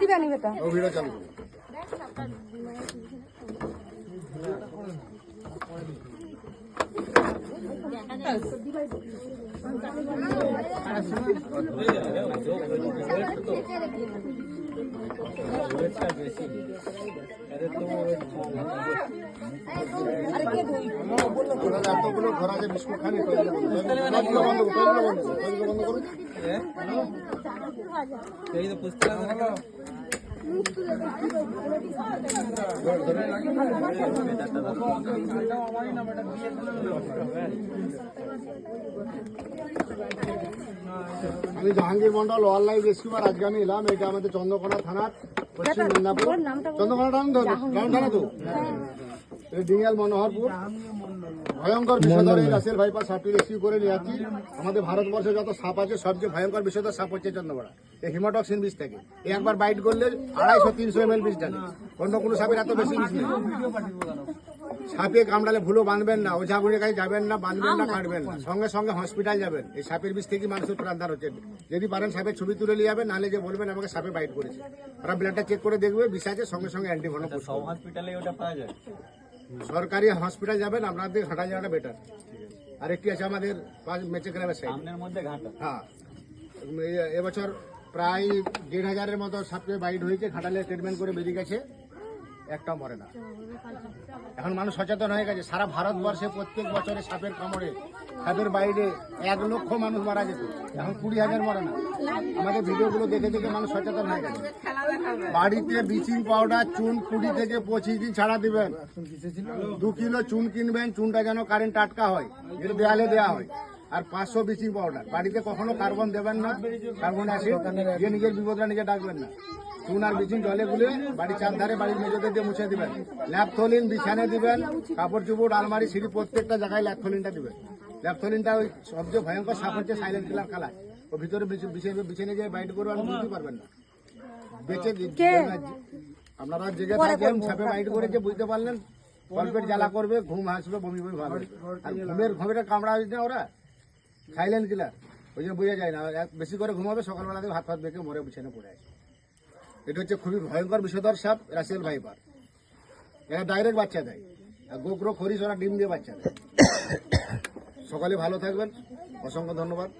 দিবা নিবে তো ও ভিডিও চালু করো। ওরা এতগুলো ঘর আছে বিস্কুট খানি টয়লেট বন্ধ টয়লেট বন্ধ করো, টয়লেট বন্ধ করো, টয়লেট বন্ধ করো এই তো পুস্তক আমি জাহাঙ্গীর মন্ডল ওয়াইল্ড লাইফ রেস্কিউবার আজকে আমি এলাম। এটা আমাদের চন্দ্রকোনা থানার পশ্চিম মেদিনীপুর। চন্দ্রকোনা তো থানা তো? ডিঙ্গাল মনোহরপুর। ভয়ঙ্কর বিষধর এই রাসেল ভাইপার সাপটি রেস্কিউ করে নিয়ে যাচ্ছি। আমাদের ভারতবর্ষে যত সাপ আছে সবচেয়ে ভয়ঙ্কর বিষধর সাপ হচ্ছে চন্দ্রকোনা। এই হিমোটক্সিন বিষ থেকে। একবার বাইট করলে আড়াইশো তিনশো এম এল বিষ থাকে অন্য কোনো সাপের এত বেশি বিষ নেই। সাপে কামড়ালে ভুলো বাঁধবেন না ওঝা গুড়ির কাছে যাবেন না বাঁধবেন না কাটবেন না। সঙ্গে সঙ্গে হসপিটাল যাবেন। এই সাপের বিষ থেকে মানুষের প্রাণদান হচ্ছে যদি পারেন সাপের ছবি তুলে নিয়ে যাবেন নাহলে যে বলবেন আমাকে সাপে বাইট করেছে। ওরা ব্লাডটা চেক করে দেখবে বিষ আছে সঙ্গে সঙ্গে অ্যান্টিভেনম সব হসপিটালে ওটা পাওয়া যায় সরকারি হসপিটাল যাবেন আপনাদের হাঁটা যাওয়াটা বেটার আর একটি আছে আমাদের পাঁচ মেচে গ্রামের সাইড মধ্যে ঘাটা। হ্যাঁ। এবছর প্রায় দেড় হাজারের মতো সাপে বাইট হয়েছে ঘাটালে ট্রিটমেন্ট করে বেরিয়ে গেছে। একটাও মরে না। এখন মানুষ সচেতন হয়ে গেছে। সারা ভারতবর্ষে প্রত্যেক বছরে সাপের কামড়ে, সাপের বাইরে এক লক্ষ মানুষ মারা যেত এখন কুড়ি হাজার মরে না। আমাদের ভিডিওগুলো দেখে দেখে মানুষ সচেতন হয়ে গেছে। বাড়িতে ব্লিচিং পাউডার, চুন কুড়ি থেকে পঁচিশ দিন ছাড়া দিবেন। দু কিলো চুন কিনবেন, চুনটা যেন কারেন্ট টাটকা হয় যেটা দেয়ালে দেওয়া হয়। আর পাঁচশো ব্লিচিং পাউডার বাড়িতে কখনো কার্বন দেবেন না কার্বন অ্যাসিড যে নিজের বিপদটা নিজে ডাকবেন না। চুন আর ব্লিচিং জলে গুলে বাড়ির চার ধারে বাড়ির মেঝেতে দিয়ে মুছে দিবেন। ল্যাপথলিন বিছানে দিবেন কাপড় চুপড় আলমারি সিঁড়ি প্রত্যেকটা জায়গায় ল্যাপথলিনটা দিবেন। ল্যাপথলিনটা ওই সবচেয়ে ভয়ঙ্কর সাপ হচ্ছে সাইলেন্ট কিলার কালার ও ভিতরে বিছে বিছানে যে বাইট করবে আপনি বুঝতে পারবেন না। বেঁচে আপনারা জেগে থাকেন সাপে বাইট করেছে বুঝতে পারলেন কলপেট জ্বালা করবে ঘুম আসবে বমি বমি ভাবে আর ঘুমের ঘুমের কামড়া হয়েছে না ওরা? সাইলেন্ট কিলা ওই জন্য বোঝা যায় না। বেশি করে ঘুমাবে, সকালবেলা থেকে হাত ফাত বেঁকে মরে বিছানে পড়ে আছে। এটা হচ্ছে খুবই ভয়ঙ্কর বিষধর সাপ, রাসেল ভাইপার। এরা ডাইরেক্ট বাচ্চা দেয়। আর গোকরো খরিস ওরা ডিম দিয়ে বাচ্চা দেয়। সকালে ভালো থাকবেন। অসংখ্য ধন্যবাদ।